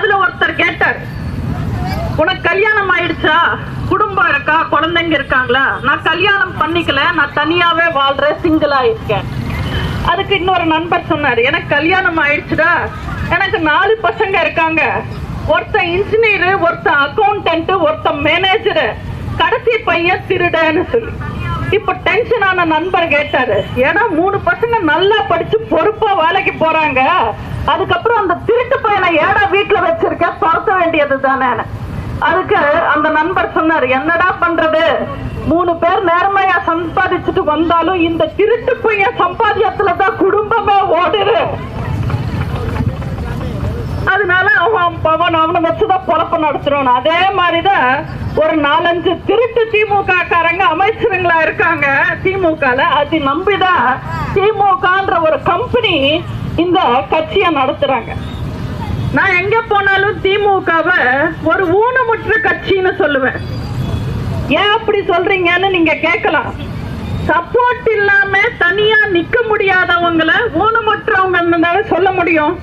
அதுல ஒருத்தர் கேட்டார் உனக்கு கல்யாணம் ஆயிடுச்சா? குடும்பம் இருக்கா? குழந்தைங்க இருக்காங்களா? நான் கல்யாணம் பண்ணிக்கல நான் தனியாவே வாழ்றேன் சிங்கிளா இருக்கேன். அதுக்கு இன்னொரு நண்பர் சொன்னாரு எனக்கு கல்யாணம் ஆயிடுச்சுடா. எனக்கு நாலு பசங்க இருக்காங்க. ஒருத்தன் இன்ஜினியர் ஒருத்தன் அக்கௌண்டன்ட் ஒருத்தன் மேனேஜர் கடைசி பையன் திருடன்னு சொல்லி. இப்ப டென்ஷனான நண்பர் கேட்டாரு ஏன்னா மூணு பசங்க நல்லா படிச்சு பொறுப்பா வேலைக்கு போறாங்க. அதுக்கப்புறம் அந்த திருட்டு பையனை ஏடா வீட்டுல வச்சிருக்க? துரத்த வேண்டியது தானே. அதுக்கு அந்த நண்பர் சொன்னார் என்னடா பண்றது? மூணு பேர் நேர்மையா சம்பாதிச்சுட்டு வந்தாலும் இந்த திருட்டு பையன் சம்பாதியத்துல தான் குடும்பமே ஓடுது. அதனால அவன் பவன் அவனை வச்சுதான் பொழப்பு நடத்துறோம். அதே மாதிரிதான் ஒரு நாலஞ்சு திருட்டு திமுக காரங்க அமைச்சருங்களா இருக்காங்க. திமுகல அது நம்பிதான் திமுகன்ற ஒரு கம்பெனி இந்த கட்சியை நடத்துறாங்க. நான் எங்க போனாலும் திமுகவை ஒரு ஊனமுற்ற கட்சின்னு சொல்லுவேன். ஏன் அப்படி சொல்றீங்கன்னு நீங்க கேட்கலாம். சப்போர்ட் இல்லாம தனியா நிக்க முடியாதவங்களை ஊனமுற்றவங்க சொல்ல முடியும்.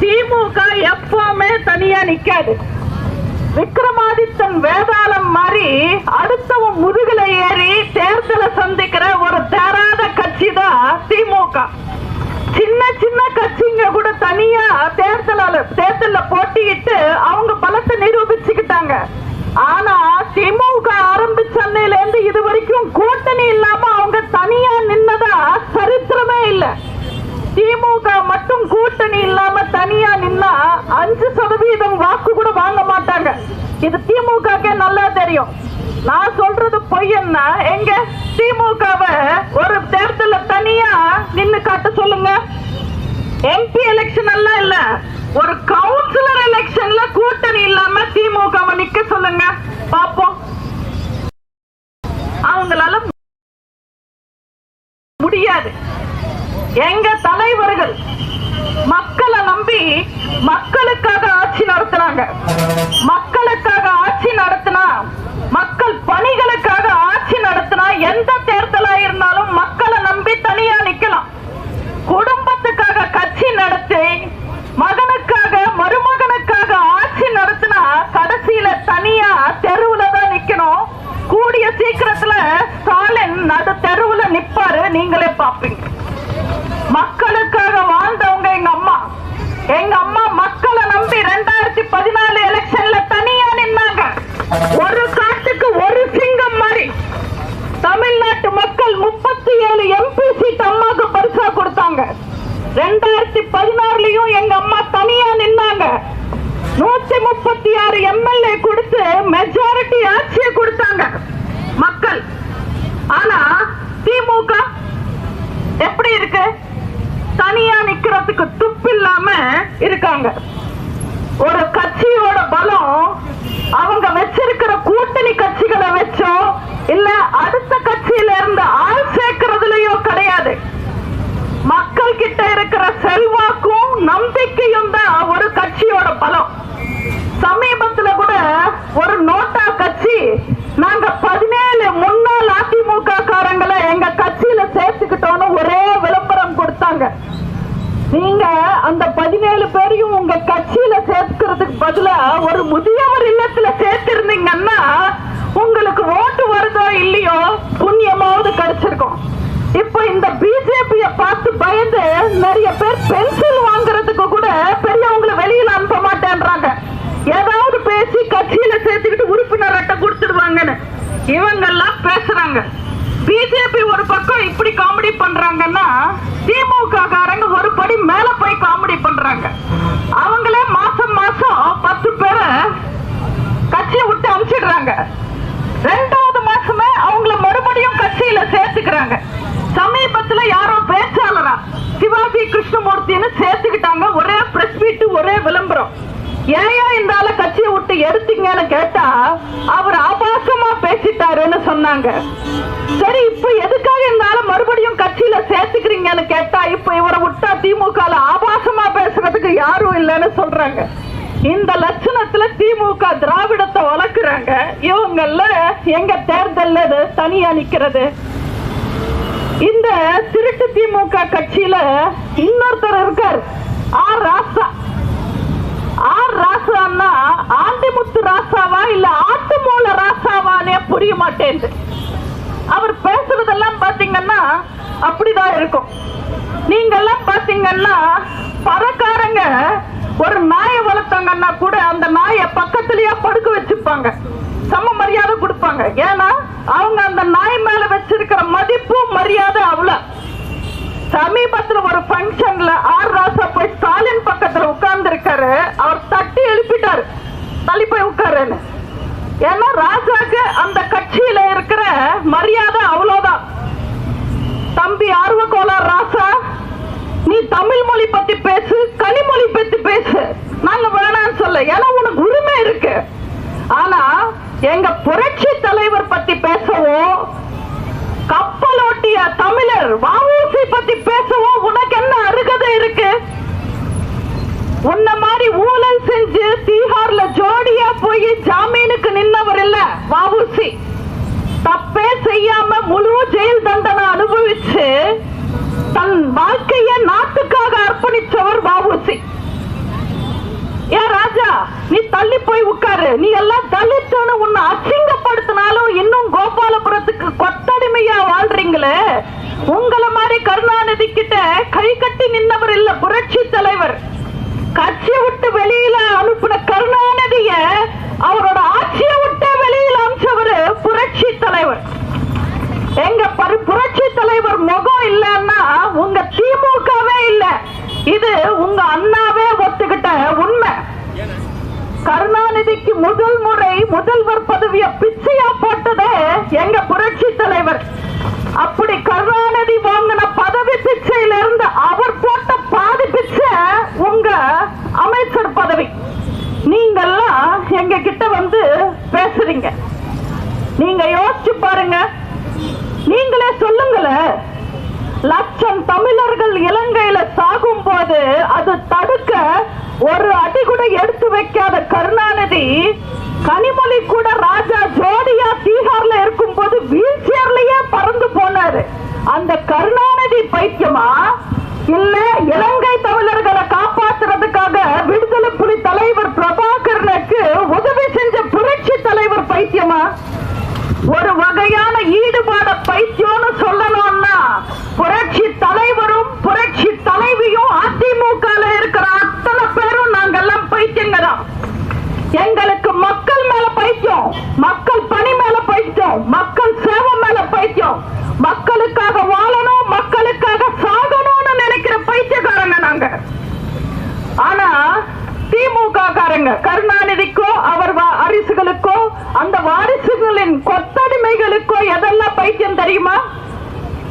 திமுக எப்பவுமே தனியா நிக்காது. விக்ரமாதித்தன் வேதாளம் மாதிரி அடுத்தவன் முதுகுல ஏறி தேர்தலை சந்திக்கிற ஒரு தேராத கட்சி தான் திமுக. சின்ன சின்ன கட்சிங்க கூட தனியா தேர்தல தேர்தல போட்டியிட்டு அவங்க பலத்தை நிரூபிச்சுக்கிட்டாங்க. ஆனா திமுக ஆரம்பிச்ச அன்னையில இருந்து இது வரைக்கும் கூட்டணி இல்லாம அவங்க தனியா நின்னதா சரித்திரமே இல்லை. திமுக மட்டும் கூட்டணி இல்லாம தனியா நின்னா அஞ்சு சதவீதம் வாக்கு கூட வாங்க மாட்டாங்க. இது திமுக நல்லா தெரியும். நான் சொல்றது பொய்யன்னா எங்க? திமுகவை ஒரு தேர்தல தனியா நின்னு காட்ட சொல்லுங்க. எம்பி எலெக்ஷன் எல்லாம் இல்ல ஒரு கவுன்சிலர் எலெக்ஷன்ல கூட்டணி இல்லாம திமுகவை நிக்க சொல்லுங்க. பாப்போம். அவங்களால முடியாது. எங்க தலைவர்கள் மக்களை நம்பி மக்களுக்காக ஆட்சி நடத்துறாங்க மக்களுக்காக ஆட்சி நடத்தினா மக்கள் பணிகளுக்காக ஆட்சி நடத்தினா எந்த தேர்தலா இருந்தாலும் மக்களை நம்பி தனியா நிக்கலாம். குடும்பத்துக்காக கட்சி நடத்தி மகனுக்காக மருமகனுக்காக ஆட்சி நடத்தினா கடைசியில தனியா தெருவுல தான் நிக்கணும். கூடிய சீக்கிரத்துல ஸ்டாலின் நடு தெருவுல நிப்பாரு நீங்களே பாப்பீங்க மக்களுக்காக வாழ்ந்தவங்க எங்க அம்மா. எங்க அம்மா மக்களை நம்பி ரெண்டாயிரத்தி பதினாலு எலெக்ஷன்ல தனியா நின்னாங்க. ஒரு காட்டுக்கு ஒரு சிங்கம் மாதிரி. தமிழ்நாட்டு மக்கள் முப்பத்தி ஏழு எம்பி சீட் அம்மாக்கு பரிசா கொடுத்தாங்க. ரெண்டாயிரத்தி பதினாறுலயும் எங்க அம்மா தனியா நின்னாங்க. நூத்தி முப்பத்தி ஆறு எம்எல்ஏ கொடுத்து மெஜா ஆட்சியை கொடுத்தாங்க மக்கள் ஆனா திமுக எப்படி இருக்கு தனியா நிக்கிறதுக்கு துப்பு இல்லாம இருக்காங்க ஒரு கட்சியோட பலம் அவங்க வச்சிருக்கிற கூட்டணி கட்சிகளை வச்சோ இல்ல அடுத்த கட்சியில இருந்து ஆள் சேர்க்கறதுலயோ கிடையாது மக்கள் கிட்ட இருக்கிற செல்வாக்கும் நம்பிக்கையும் தான் ஒரு கட்சியோட பலம் சமீபத்துல கூட ஒரு நோட்டா கட்சி நாங்க பதினேழு முன்னாள் அதிமுக காரங்களை எங்க கட்சியில சேர்த்துக்கிட்டோம்னு ஒரே விளம்பரம் கொடுத்தாங்க நீங்க அந்த பதினேழு பேரையும் உங்க கட்சியில சேர்க்கிறதுக்கு பதிலா ஒரு முதியவர் இல்லத்துல சேர்த்திருந்தீங்கன்னா உங்களுக்கு ஓட்டு வருதோ இல்லையோ புண்ணியமாவது கிடைச்சிருக்கும். இப்போ இந்த பிஜேபிய பார்த்து பயந்து நிறைய பேர் பென்சில் வாங்குறதுக்கு கூட பெரியவங்களை வெளியில அனுப்ப மாட்டேன்றாங்க. ஏதாவது பேசி கட்சியில சேர்த்துக்கிட்டு உறுப்பினர் அட்டை கொடுத்துடுவாங்கன்னு இவங்கெல்லாம் பேசுறாங்க. பிஜேபி ஒரு பக்கம் இப்படி காமெடி பண்றாங்கன்னா திமுக காரங்க ஒரு படி மேல போய் காமெடி பண்றாங்க அவங்களே மாசம் மாசம் பத்து பேரை கட்சியை விட்டு அனுப்பிச்சிடுறாங்க ரெண்டாவது மாசமே அவங்கள மறுபடியும் கட்சியில சேர்த்துக்கிறாங்க சமீபத்துல யாரோ பேச்சாளரா சிவாஜி கிருஷ்ணமூர்த்தின்னு சேர்த்துக்கிட்டாங்க ஒரே பிரஸ் மீட் ஒரே விளம்பரம். ஏயா இந்த ஆள கட்சியை விட்டு எடுத்தீங்கன்னு கேட்டா அவர் ஆபாசமா பேசிட்டாருன்னு சொன்னாங்க. சரி இப்ப எதுக்காக இந்த ஆள மறுபடியும் கட்சியில சேர்த்துக்கிறீங்கன்னு கேட்டா இப்ப இவரை விட்டா திமுக ஆபாசமா பேசுறதுக்கு யாரும் இல்லைன்னு சொல்றாங்க. இந்த லட்சணத்துல திமுக திராவிடத்தை வளர்க்குறாங்க. இவங்கல்ல எங்க தேர்தல் தனியா நிக்கிறது. இந்த திருட்டு திமுக கட்சியில இன்னொருத்தர் இருக்கார். ஆர் ராசா. ராசு அண்ணா. ஆண்டிமுத்து ராசாவா இல்ல ஆட்டு மூல ராசாவானே புரிய மாட்டேன் அவர் பேசுறதெல்லாம் பாத்தீங்கன்னா அப்படிதான் இருக்கும். நீங்க எல்லாம் பாத்தீங்கன்னா பறக்காரங்க ஒரு நாயை வளர்த்தாங்கன்னா கூட அந்த நாயை பக்கத்திலேயே படுக்க வச்சுப்பாங்க. சம மரியாதை கொடுப்பாங்க. ஏன்னா அவங்க அந்த நாய் மேல வச்சிருக்கிற மதிப்பும் மரியாதை அவ்வளவு. சமீபத்துல ஒரு ஃபங்க்ஷன்ல ஆர் சொல்றேன்னு ஏன்னா ராஜாக்கு அந்த கட்சியில இருக்கிற மரியாதை அவ்வளவுதான். தம்பி ஆர்வக்கோளார் ராசா நீ தமிழ் மொழி பத்தி பேசு கனிமொழி பத்தி பேசு. நாங்க வேணாம்னு சொல்ல. ஏன்னா உனக்கு உரிமை இருக்கு. ஆனா எங்க புரட்சி தலைவர் பத்தி பேசவோ கப்பலோட்டிய தமிழர் வாவூசி பத்தி பேசவோ உனக்கு என்ன அருகதை இருக்கு? உன்ன மாதிரி ஊழல் செஞ்சு தீகார்ல ஜோடியா போய் ஜாமீனுக்கு நின்னவர் இல்ல வாவுசி தப்பே செய்யாம முழு ஜெயில் தண்டனை அனுபவிச்சு தன் வாழ்க்கைய நாட்டுக்காக அர்ப்பணிச்சவர் வாவுசி ஏன் ராஜா நீ தள்ளி போய் உட்காரு. நீ எல்லாம் தலித்துன்னு உன்னை அசிங்கப்படுத்தினாலும் இன்னும் கோபாலபுரத்துக்கு கொத்தடிமையா வாழ்றீங்களே? உங்களை மாதிரி கருணாநிதி கிட்ட கை கட்டி நின்னவர் இல்ல புரட்சி தலைவர். கட்சியை விட்டு வெளியில அனுப்பின கருணாநிதிய அவரோட ஆட்சியை விட்டு வெளியில அனுப்பிச்சவர் புரட்சி தலைவர். எங்க புரட்சி தலைவர் முகம் இல்லைன்னா உங்க திமுகவே இல்ல. இது உங்க அண்ணாவே ஒத்துக்கிட்ட உண்மை. கருணாநிதிக்கு முதல் முறை முதல்வர் பதவியை பிச்சையா போட்டதே எங்க புரட்சி தலைவர். அப்படி கருணாநிதி வாங்கின பதவி பிச்சையில இருந்து அவர் போட்ட பாதி பிச்சை உங்க அமைச்சர் பதவி. நீங்கெல்லாம் எங்க கிட்ட வந்து பேசுறீங்க. நீங்க யோசிச்சு பாருங்க. நீங்களே சொல்லுங்களேன் லட்சம் தமிழர்கள் இலங்கையில சாகும் போது அது தடுக்க ஒரு அடி கூட எடுத்து வைக்காத கருணாநிதி கனிமொழி கூட ராஜா ஜோடியா தீகார்ல இருக்கும் போது வீல் சேர்லயே பறந்து போனாரு அந்த கருணாநிதி பைத்தியமா? இல்ல இலங்கை தமிழர்களை காப்பாத்துறதுக்காக விடுதலை புலி தலைவர் பிரபாகரனுக்கு உதவி செஞ்ச புரட்சி தலைவர் பைத்தியமா ஒரு வகையான ஈடுபாட பைத்தியம்னு சொல்லணும்னா புரட்சி தலைவரும் புரட்சி தலைவியும் அதிமுக இருக்கிற அத்தனை பேரும் நாங்கெல்லாம் பைத்தியங்க தான் எங்களுக்கு மக்கள் மேல பைத்தியம் மக்கள் பணி மேல பைத்தியம் மக்கள் சேவை மேல பைத்தியம் மக்களுக்காக வாழணும் மக்களுக்காக சாகணும்னு நினைக்கிற பைத்தியக்காரங்க நாங்க ஆனா திமுக காரங்க கருணாநிதிக்கோ அவர் வா- வாரிசுகளுக்கோ அந்த வாரிசுகளின் கொத்தடிமைகளுக்கோ எதெல்லாம் பைத்தியம் தெரியுமா?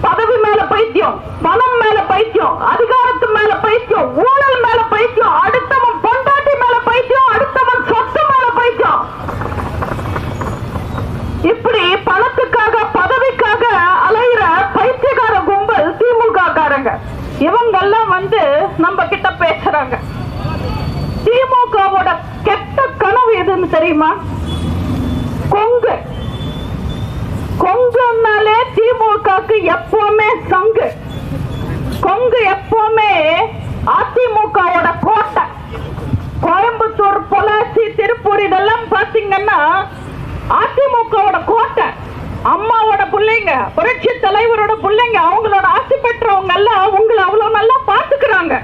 பதவி மேல பைத்தியம் பணம் மேல பைத்தியம் அதிகாரத்து மேல பைத்தியம் ஊழல் மேல பைத்தியம் அடுத்தவன் பொண்டாட்டி மேல பைத்தியம் அடுத்தவன் சொத்து மேல பைத்தியம். இப்படி பணத்துக்காக பதவிக்காக அலையிற பைத்தியக்கார கும்பல் திமுக காரங்க இவங்கெல்லாம் வந்து நம்ம கிட்ட பேசுறாங்க. திமுகவோட கெட்ட கனவு எதுன்னு தெரியுமா கொங்கு கொங்குனாலே திமுகக்கு எப்பவுமே சங்கு. கொங்கு எப்பவுமே அதிமுகவோட கோட்டை. கோயம்புத்தூர் பொள்ளாச்சி திருப்பூர் இதெல்லாம் பாத்தீங்கன்னா அதிமுகவோட கோட்டை. அம்மாவோட பிள்ளைங்க புரட்சி தலைவரோட பிள்ளைங்க அவங்களோட ஆசை பெற்றவங்க எல்லாம் உங்களை அவ்வளவு நல்லா பாத்துக்கிறாங்க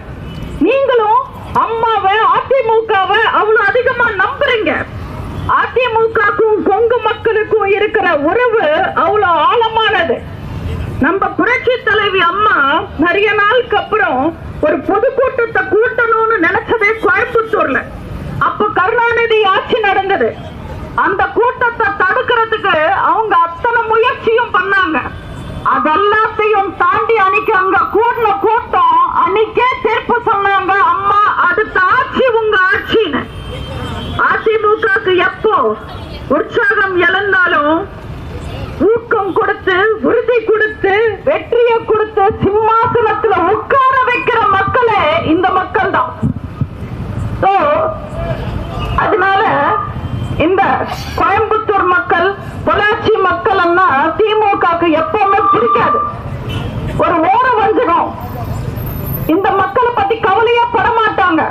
நீங்களும் அம்மாவை அதிமுகவை அவ்வளவு அதிகமா நம்புறீங்க அதிமுகக்கும் கொங்கு மக்களுக்கும் இருக்கிற உறவு அவ்வளவு ஆழமானது. நம்ம புரட்சி தலைவி அம்மா நிறைய நாளுக்கு அப்புறம் ஒரு பொதுக்கூட்டத்தை கூட்டணும்னு நினைச்சதே கோயம்புத்தூர்ல. அப்ப கருணாநிதி ஆட்சி நடந்தது. அந்த கூட்டத்தை தடுக்கிறதுக்கு அவங்க அத்தனை முயற்சியும் பண்ணாங்க. அதெல்லாத்தையும் தாண்டி அன்னைக்கு அங்க கூட்டின கூட்டம் அன்னைக்கே தீர்ப்பு சொன்னாங்க அம்மா அடுத்த ஆட்சி உங்க ஆட்சின்னு. அதிமுகக்கு எப்போ உற்சாகம் இழந்தாலும் ஊக்கம் கொடுத்து உறுதி கொடுத்து வெற்றியை கொடுத்து சிம்மாசனத்துல உட்கார வைக்கிற மக்களே இந்த மக்கள் தான் அதனால இந்த கோயம்புத்தூர் மக்கள் பொள்ளாச்சி மக்கள் எல்லாம் திமுகக்கு எப்பவுமே பிடிக்காது. ஒரு ஓர வஞ்சகம் இந்த மக்களை பத்தி கவலையே பட மாட்டாங்க.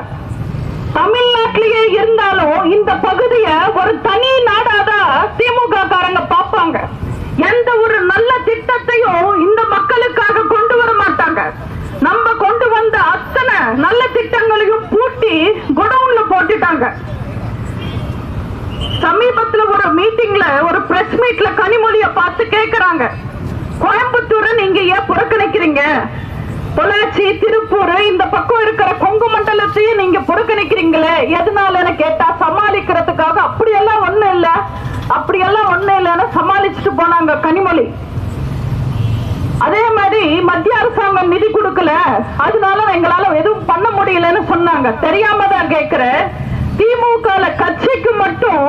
தமிழ்நாட்டிலேயே இருந்தாலும் இந்த பகுதியை ஒரு தனி நாடாதான் திமுக காரங்க பார்ப்பாங்க. எந்த ஒரு நல்ல திட்டத்தையும் இந்த மக்களுக்காக கொண்டு வர மாட்டாங்க. நம்ம கொண்டு வந்த அத்தனை நல்ல திட்டங்களையும் பூட்டி குடவுன்ல போட்டுட்டாங்க. சமீபத்துல ஒரு மீட்டிங்ல ஒரு பிரஸ் மீட்ல கனிமொழிய பார்த்து கேக்குறாங்க. கோயம்புத்தூரை நீங்க ஏன் புறக்கணிக்கிறீங்க? பொள்ளாச்சி திருப்பூர் இந்த பக்கம் இருக்கிற கொங்கு மண்டலத்தையும் நீங்க புறக்கணிக்கிறீங்களே? எதனாலன்னு கேட்டா சமாளிக்கிறதுக்காக அப்படியெல்லாம் ஒண்ணு இல்ல. அப்படியெல்லாம் ஒண்ணு இல்லைன்னு சமாளிச்சுட்டு போனாங்க கனிமொழி. அதே மாதிரி மத்திய அரசாங்கம் நிதி கொடுக்கல. அதனால எங்களால எதுவும் பண்ண முடியலன்னு சொன்னாங்க. தெரியாம தான் கேக்குறேன். திமுக கட்சிக்கு மட்டும்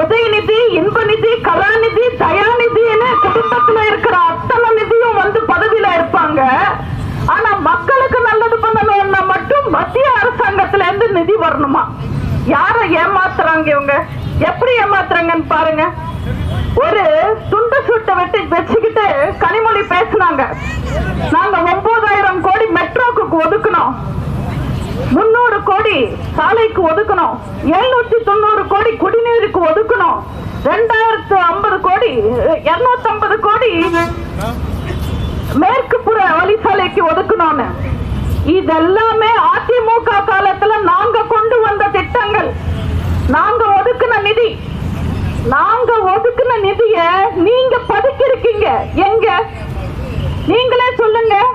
உதயநிதி இன்பநிதி கலாநிதி தயாநிதினு குடும்பத்துல இருக்கிற அத்தனை நிதியும் வந்து பதவியில இருப்பாங்க. ஆனா மக்களுக்கு நல்லது பண்ணணும்னா மட்டும் மத்திய அரசாங்கத்துல இருந்து நிதி வரணுமா? யார ஏமாத்துறாங்க இவங்க? எப்படி ஏமாத்துறாங்கன்னு பாருங்க. ஒரு துண்டு சுட்டை வெட்டி வச்சுக்கிட்டு கனிமொழி பேசினாங்க. நாங்க ஒன்பதாயிரம் கோடி மெட்ரோக்கு ஒதுக்கணும். முன்னூறு கோடி சாலைக்கு ஒதுக்கணும். எழுநூத்தி தொண்ணூறு கோடி குடிநீருக்கு ஒதுக்கணும். ரெண்டாயிரத்து ஐம்பது கோடி இருநூத்தி ஐம்பது கோடி மேற்கு புற வழிசாலைக்கு ஒதுக்கணும்னு இதெல்லாமே அதிமுக காலத்துல நாங்க கொண்டு வந்த திட்டங்கள். நாங்க ஒதுக்குன நிதி. நாங்க ஒதுக்குன நிதிய நீங்க பதுக்கி இருக்கீங்க எங்க? நீங்களே சொல்லுங்க.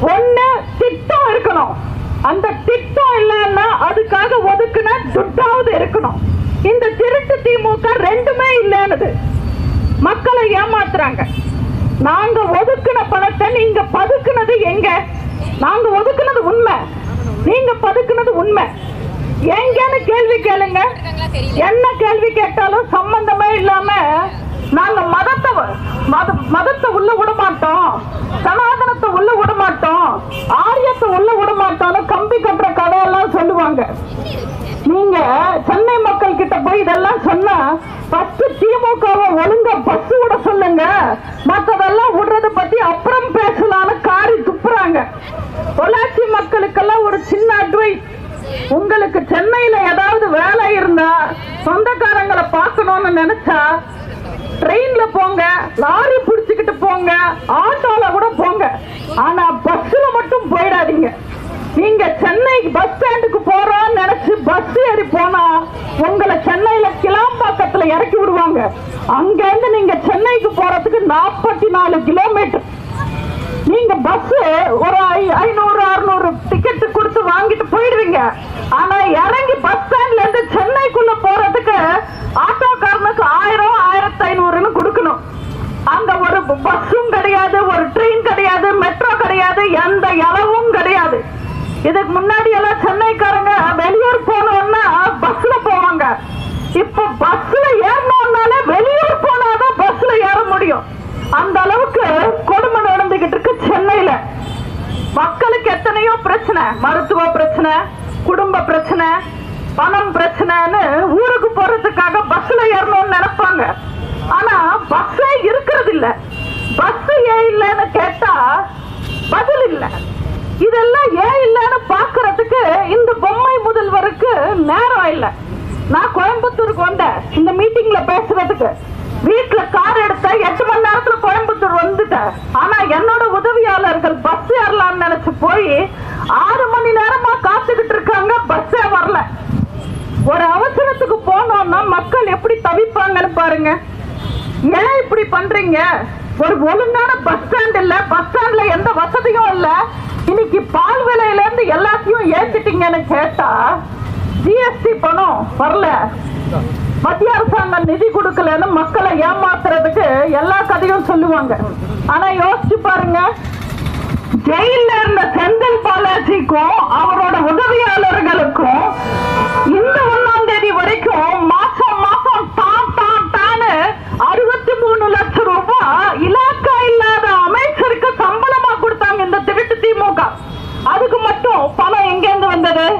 ஒண்ணு திட்டம் இருக்கணும். அந்த திட்டம் இல்லைன்னா அதுக்காக ஒதுக்குன துட்டாவது இருக்கணும். இந்த திருட்டு திமுக ரெண்டுமே இல்லைன்னு மக்களை ஏமாத்துறாங்க. நாங்க ஒதுக்கு பணத்தை நீங்க பதுக்குனது எங்க? நாங்க ஒதுக்குனது உண்மை. நீங்க பதுக்குனது உண்மை. எங்கன்னு கேள்வி கேளுங்க. என்ன கேள்வி கேட்டாலும் சம்பந்தமே இல்லாம நாங்க மதத்தை மத- மதத்தை உள்ள விட மாட்டோம். சனாதனத்தை உள்ள விட மாட்டோம். ஆரியத்தை உள்ள விட மாட்டோம்னு கம்பி கட்டுற கதையெல்லாம் சொல்லுவாங்க. நீங்க சென்னை மக்கள் கிட்ட போய் இதெல்லாம் சொன்னா பத்து திமுகவை ஒழுங்க பஸ் விட சொல்லுங்க. மத்ததெல்லாம் விடுறத பத்தி அப்புறம் பேசலாம்னு காரி துப்புறாங்க. பொள்ளாச்சி மக்களுக்கெல்லாம் ஒரு சின்ன அட்வைஸ் உங்களுக்கு சென்னையில ஏதாவது வேலை இருந்தா சொந்தக்காரங்களை பார்க்கணும்னு நினைச்சா ட்ரெயின்ல போங்க லாரி பிடிச்சுக்கிட்டு போங்க ஆட்டோல கூட போங்க. ஆனா பஸ்ல மட்டும் போயிடாதீங்க. நீங்க சென்னை பஸ் ஸ்டாண்டுக்கு போறோம்னு நினைச்சு பஸ் ஏறி போனா உங்களை சென்னையில கிளாம்பாக்கத்துல இறக்கி விடுவாங்க. அங்க இருந்து நீங்க சென்னைக்கு போறதுக்கு நாற்பத்தி நாலு கிலோமீட்டர் நீங்க பஸ் ஒரு ஐ- ஐநூறு அறுநூறு டிக்கெட் கொடுத்து வாங்கிட்டு போயிடுவீங்க. ஆனா இறங்கி பஸ் ஸ்டாண்ட்ல இருந்து சென்னைக்குள்ள போறதுக்கு ஆட்டோக்காரனுக்கு ஆயிரம் ஆயிரத்தி ஐநூறுன்னு கொடுக்கணும். அங்க ஒரு பஸ்ஸும் கிடையாது ஒரு ட்ரெயின் கிடையாது மெட்ரோ கிடையாது எந்த இலவும் கிடையாது. இதுக்கு முன்னாடி எல்லாம் சென்னைக்காரங்க வெளியூர் போனோம்னா பஸ்ல போவாங்க. இப்ப பஸ்ல ஏறணும்னாலே வெளியூர் போனாதான் பஸ்ல ஏற முடியும். அந்த அளவுக்கு கொடுமை நடந்துகிட்டு இருக்கு சென்னையில. மக்களுக்கு எத்தனையோ பிரச்சனை? மருத்துவ பிரச்சனை குடும்ப பிரச்சனை பணம் பிரச்சனைன்னு ஊருக்கு போறதுக்காக பஸ்ல ஏறணும்னு நினைப்பாங்க. ஆனா பஸ்ஸே இருக்கிறது இல்ல. பஸ் ஏன் இல்லைன்னு கேட்டா பதில் இல்லை. இதெல்லாம் ஏன் இல்லைன்னு பாக்குறதுக்கு இந்த பொம்மை முதல்வருக்கு நேரம் இல்லை. நான் கோயம்புத்தூருக்கு வந்தேன். இந்த மீட்டிங்ல பேசுறதுக்கு. வீட்டுல கார் எடுத்த எட்டு மணி நேரத்துல கோயம்புத்தூர் வந்துட்டேன். ஆனா என்னோட உதவியாளர்கள் பஸ் ஏறலாம்னு நினைச்சு போய் ஆறு மணி நேரமா காத்துக்கிட்டு இருக்காங்க. பஸ்ஸே வரல. ஒரு அவசரத்துக்கு போனோம்னா மக்கள் எப்படி தவிப்பாங்கன்னு பாருங்க. ஏன் இப்படி பண்றீங்க? ஒரு ஒழுங்கான பஸ் ஸ்டாண்ட் இல்ல. பஸ் ஸ்டாண்ட்ல எந்த வசதியும் இல்லை. இன்னைக்கு பால் விலையில இருந்து எல்லாத்தையும் ஏத்திட்டீங்கன்னு கேட்டா ஜிஎஸ்டி பணம் வரல. மத்திய அரசாங்கம் நிதி கொடுக்கலன்னு மக்களை ஏமாத்துறதுக்கு எல்லா கதையும் சொல்லுவாங்க. ஆனா யோசிச்சு பாருங்க. ஜெயில இருந்த செந்தில் பாலாஜிக்கும் அவரோட உதவியாளர்களுக்கும் இந்த ஒண்ணாம் தேதி வரைக்கும் மாசம் மாசம் தான் தான் தானு அறுபத்தி மூணு லட்சம் ரூபாய் இலாக்கா இல்லாத அமைச்சருக்கு சம்பளமா கொடுத்தாங்க இந்த திருட்டு திமுக அதுக்கு மட்டும் பணம் எங்கேருந்து வந்தது?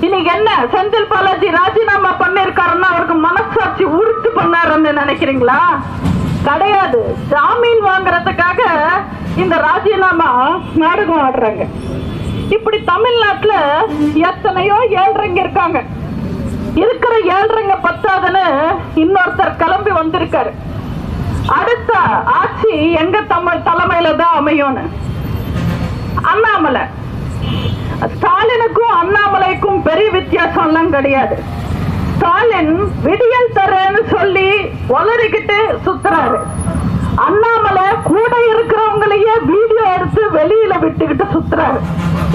இன்னைக்கு என்ன? செந்தில் பாலாஜி ராஜினாமா பண்ணிருக்காருன்னா அவருக்கு மனசாட்சி உறுத்து பண்ணாருன்னு நினைக்கிறீங்களா? கிடையாது. ஜாமீன் வாங்குறதுக்காக இந்த ராஜினாமா நாடகம் ஆடுறாங்க. இப்படி தமிழ்நாட்டுல எத்தனையோ ஏழ்றங்க இருக்காங்க. இருக்கிற ஏழ்றைங்க பத்தாதுன்னு இன்னொருத்தர் கிளம்பி வந்திருக்காரு. அடுத்த ஆட்சி எங்க தமிழ் தலைமையில தான் அமையும்னு? அண்ணாமலை. ஸ்டாலினுக்கும் அண்ணாமலைக்கும் பெரிய வித்தியாசம் எல்லாம் கிடையாது. ஸ்டாலின் விடியல் தரேன்னு சொல்லி உளறிக்கிட்டு சுத்துறாரு. அண்ணாமலை கூட இருக்கிறவங்களையே வீடியோ எடுத்து வெளியில விட்டுக்கிட்டு சுத்துறாரு.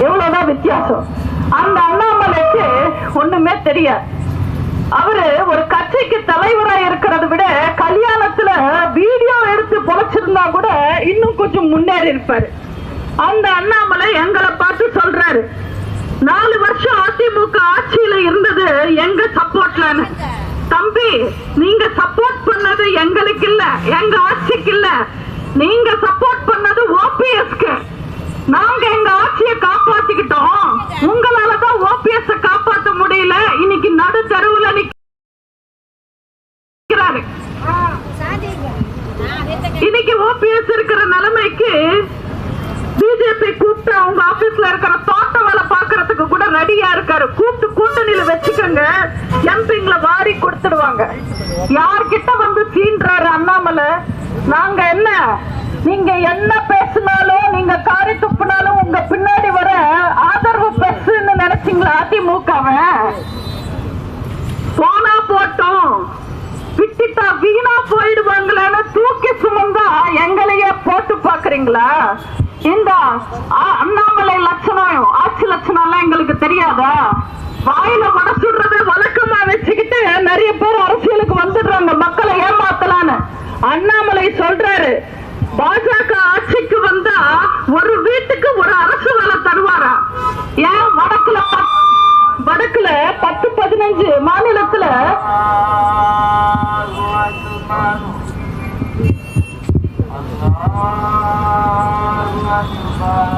எவ்வளவுதான் வித்தியாசம். அந்த அண்ணாமலைக்கு ஒண்ணுமே தெரியாது. அவரு ஒரு கட்சிக்கு தலைவரா இருக்கிறத விட கல்யாணத்துல வீடியோ எடுத்து பொழைச்சிருந்தா கூட இன்னும் கொஞ்சம் முன்னேறி இருப்பாரு. அந்த அண்ணாமலை எங்களை பார்த்து சொல்றாரு. நாலு வருஷம் அதிமுக ஆட்சியில இருந்தது எங்க சப்போர்ட்லன்னு. தம்பி நீங்க சப்போர்ட் பண்ணது எங்களுக்கு இல்ல எங்க ஆட்சிக்கு இல்ல. நீங்க சப்போர்ட் பண்ணது ஓபிஎஸ்க்கு. நாங்க எங்க ஆட்சியை காப்பாத்திக்கிட்டோம். உங்களாலதான் ஓபிஎஸ் காப்பாத்த முடியல. இன்னைக்கு நடு தெருவுல நிக்கிறாரு இன்னைக்கு ஓபிஎஸ் இருக்கிற நிலைமைக்கு பிஜேபி கூப்பிட்டு அவங்க ஆபீஸ்ல இருக்கிற தோட்ட வேலை பாக்குறதுக்கு கூட ரெடியா இருக்காரு கூப்பிட்டு கூட்டணியில வச்சுக்கோங்க எம்பிங்களை வாரி கொடுத்துடுவாங்க யார்கிட்ட வந்து சீன்றாரு அண்ணாமலை நாங்க என்ன? நீங்க என்ன பேசினாலும் நீங்க காரி துப்புனாலும் உங்க பின்னாடி வர ஆதரவு பெருசுன்னு நினைச்சீங்களா அதிமுகவை? போனா போட்டோம். விட்டுட்டா வீணா போயிடுவாங்களேன்னு தூக்கி சுமந்தா எங்களையே போட்டு பாக்குறீங்களா இந்த அ- அண்ணாமலை லட்சணம் ஆட்சி லட்சணம் எல்லாம் எங்களுக்கு தெரியாதா? வாயில வட வழக்கமா வச்சுக்கிட்டு நிறைய பேர் அரசியலுக்கு வந்துடுறாங்க. மக்களை ஏமாத்தலான்னு. அண்ணாமலை சொல்றாரு பாஜக ஆட்சிக்கு வந்தா ஒரு வீட்டுக்கு ஒரு அரசு வேலை தருவாரா ஏன் வடக்குல வடக்குல பத்து பதினஞ்சு மாநிலத்துல Allah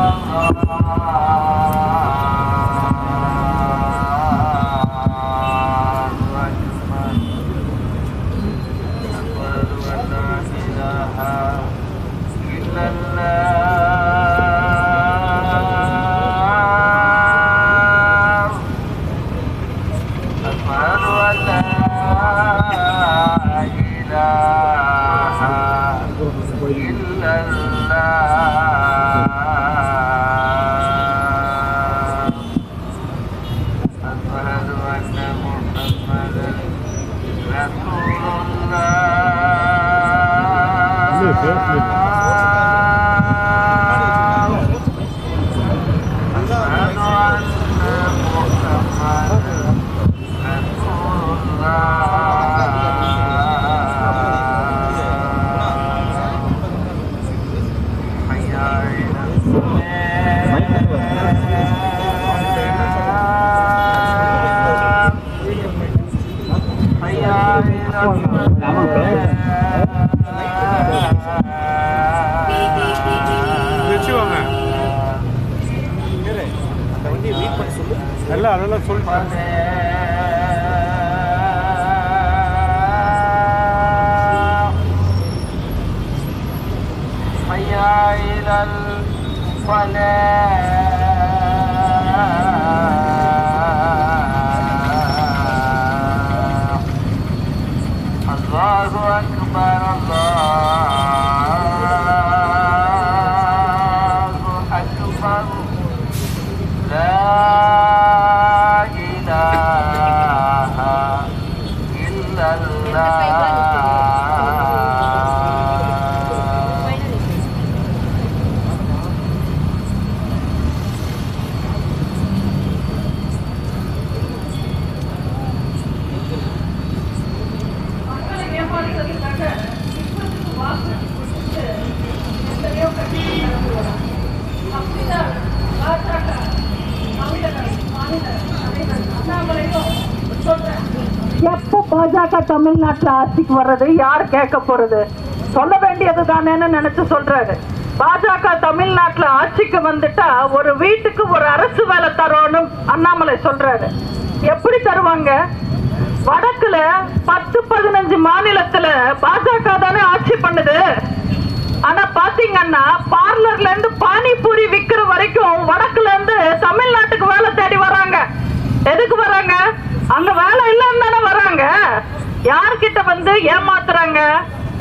தமிழ்நாட்டுல ஆட்சிக்கு வர்றது யார் கேட்க போறது? சொல்ல வேண்டியது தானேன்னு நினைச்சு சொல்றாரு. பாஜக தமிழ்நாட்டுல ஆட்சிக்கு வந்துட்டா ஒரு வீட்டுக்கு ஒரு அரசு வேலை தரோன்னு அண்ணாமலை சொல்றாரு. எப்படி தருவாங்க? வடக்குல பத்து பதினஞ்சு மாநிலத்துல பாஜக தானே ஆட்சி பண்ணுது. ஆனா பாத்தீங்கன்னா பார்லர்ல இருந்து பானிபூரி விக்கிற வரைக்கும் வடக்குல இருந்து தமிழ்நாட்டுக்கு வேலை தேடி வராங்க. எதுக்கு வராங்க? அங்க வேலை இல்லைன்னு தானே வராங்க. யார்கிட்ட வந்து ஏமாத்துறாங்க?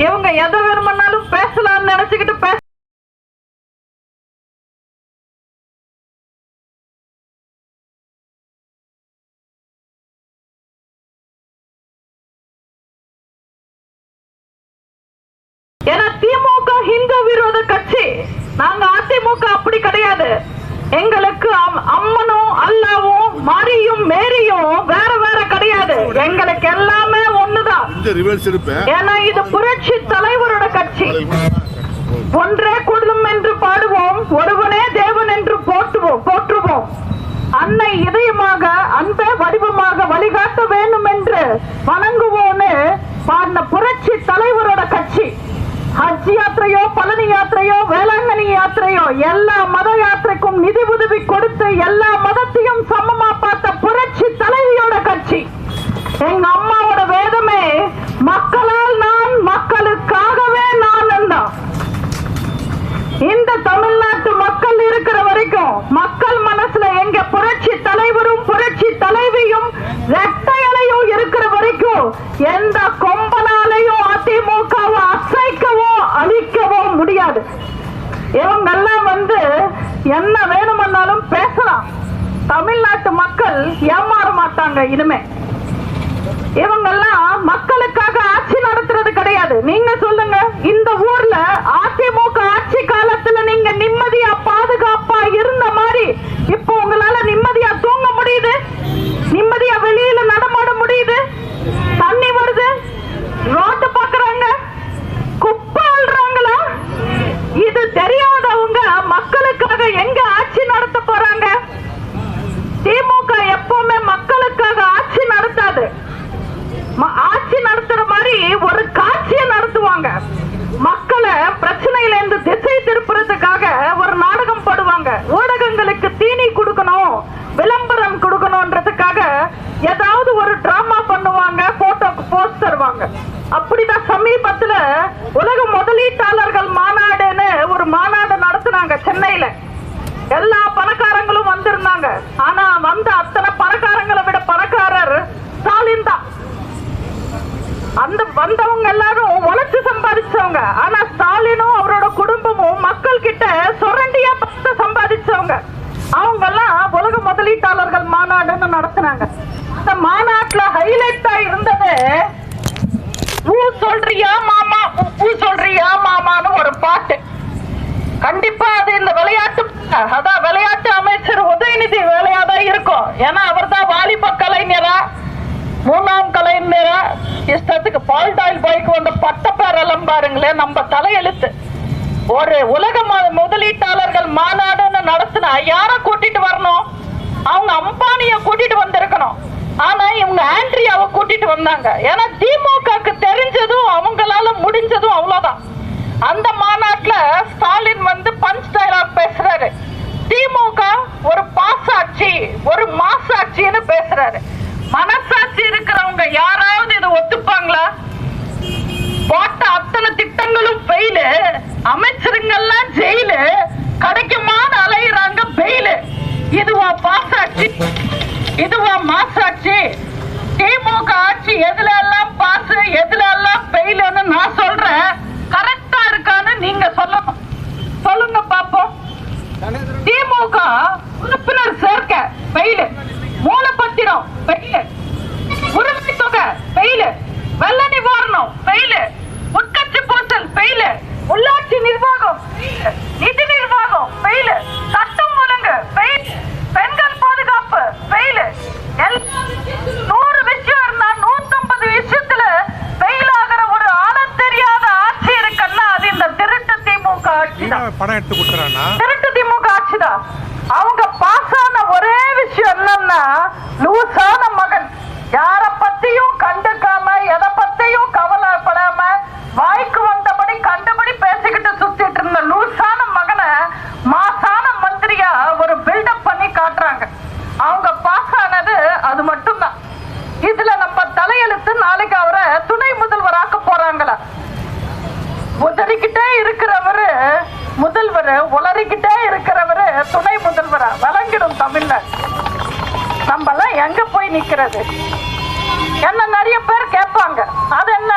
இவங்க எதை வேணுமானாலும் பேசலாம்னு நினைச்சுக்கிட்டு பேச ஏன்னா திமுக ஹிந்து விரோத கட்சி. நாங்க அதிமுக அப்படி கிடையாது. எங்களுக்கு அம்- அம்மனும் அல்லாவும் மாரியும் மேரியும் வேற வேற கிடையாது. எங்களுக்கு எல்லாமே ஒண்ணுதான். ஏன்னா இது புரட்சி தலைவரோட கட்சி. ஒன்றே குடும்பம் என்று பாடுவோம் ஒருவனே தேவன் என்று போற்றுவோம் போற்றுவோம். அன்னை இதயமாக அன்பே வடிவமாக வழிகாட்ட வேண்டும் என்று வணங்குவோன்னு பாடின புரட்சி தலைவரோட கட்சி. ஹஜ் யாத்திரையோ பழனி யாத்திரையோ வேளாங்கண்ணி யாத்திரையோ எல்லா மத நிதி உதவி கொடுத்து எல்லா மதத்தையும் சமமா பார்த்த புரட்சி தலைவியோட கட்சி. எங்க அம்மாவோட வேதமே மக்களால் நான் மக்களுக்காகவே நான் தான் இந்த தமிழ்நாட்டு மக்கள் இருக்கிற வரைக்கும் மக்கள் மனசுல எங்க புரட்சி தலைவரும் புரட்சி தலைவியும் ரெட்டையலையும் இருக்கிற வரைக்கும் எந்த கொம்பனாலையும் அதிமுகவை அசைக்கவோ அழிக்கவோ முடியாது இவங்கெல்லாம் வந்து என்ன வேணும்னாலும் பேசலாம். தமிழ்நாட்டு மக்கள் ஏமாற மாட்டாங்க இனிமே. இவங்கெல்லாம் மக்களுக்கு ஆட்சி நடத்துறது கிடையாது நீங்க சொல்லுங்க இந்த ஊர்ல அதிமுக ஆட்சி காலத்துல நீங்க நிம்மதியா பாதுகாப்பா இருந்த மாதிரி இப்போ உங்களால நிம்மதியா தூங்க முடியுது நிம்மதியா வெளியில நடமாட முடியுது தண்ணி வருது ரோட்டு பாக்குறாங்க குப்பை அள்ளுறாங்களா இது தெரியாதவங்க மக்களுக்காக எங்க ஆட்சி நடத்த போறாங்க திமுக எப்பவுமே மக்களுக்காக ஆட்சி நடத்தாது ம- ஆட்சி நடத்துற மாதிரி ஒரு காட்சியை நடத்துவாங்க மக்களை பிரச்சனையில இருந்து திசை திருப்புறதுக்காக ஒரு நாடகம் போடுவாங்க ஊடகங்களுக்கு தீனி கொடுக்கணும் விளம்பரம் கொடுக்கணும்ன்றதுக்காக ஏதாவது ஒரு டிராமா பண்ணுவாங்க போட்டோக்கு போஸ்ட் தருவாங்க அப்படிதான் சமீபத்துல உலக முதலீட்டாளர்கள் மாநாடுன்னு ஒரு மாநாடு நடத்துனாங்க சென்னையில எல்லா பணக்காரங்களும் வந்திருந்தாங்க ஆனா வந்த அத்தனை பணக்காரங்களை விட பணக்காரர் ஸ்டாலின் தான் அந்த வந்தவங்க எல்லாரும் உழைச்சு சம்பாதிச்சவங்க. ஆனா ஸ்டாலினும் அவரோட குடும்பமும் மக்கள் கிட்ட சுரண்டியா பஸ்த சம்பாதிச்சவங்க. அவங்க எல்லாம் உலக முதலீட்டாளர்கள் மாநாடுன்னு நடத்தினாங்க. அந்த மாநாட்டுல ஹைலைட்டா இருந்தது ஊ சொல்றியா மாமா? ஊ- ஊ சொல்றியா மாமான்னு ஒரு பாட்டு. கண்டிப்பா அது இந்த விளையாட்டு அதான் விளையாட்டு அமைச்சர் உதயநிதி வேலையா தான் இருக்கும். ஏன்னா அவர் தான் வாலிப கலைஞரா. மூணாம் கலைஞரா இஷ்டத்துக்கு பால்டாயில் பாய்க்கு வந்த பட்ட பாருங்களேன் நம்ம தலையெழுத்து. ஒரு உலக முதலீட்டாளர்கள் மாநாடுன்னு நடத்தினா யார கூட்டிட்டு வரணும்? அவங்க அம்பானிய கூட்டிட்டு வந்திருக்கணும். ஆனா இவங்க ஆண்ட்ரியாவை கூட்டிட்டு வந்தாங்க. ஏன்னா திமுகக்கு தெரிஞ்சதும் அவங்களால முடிஞ்சதும் அவ்வளவுதான். அந்த மாநாட்டுல ஸ்டாலின் வந்து பஞ்ச் டைலாக் பணம் எடுத்து கொடுக்குறான்னா? திருட்டு திமுக ஆட்சிதான். அவங்க பாஸ் ஆன ஒரே விஷயம் என்னன்னா லூசான மகன் யார பத்தியும் கண்டுக்காம எதை பத்தியும் கவலைப்படாம வாய்க்கு வந்தபடி கண்டபடி பேசிக்கிட்டு சுத்திட்டு இருந்த லூசான மகனை மாசான மந்திரியா ஒரு பில்டப் பண்ணி காட்டுறாங்க அவங்க பாஸ் ஆனது அது மட்டும்தான் இதுல நம்ம தலையெழுத்து நாளைக்கு அவரை துணை முதல்வராக்க போறாங்களா உதறிக்கிட்டே இருக்கிறவரு முதல்வர் உளறிக்கிட்டே இருக்கிறவரு துணை முதல்வரா விளங்கிடும் தமிழ்ல நம்ம எல்லாம் எங்க போய் நிக்கிறது? என்ன நிறைய பேர் கேட்பாங்க. அது என்ன என்ன?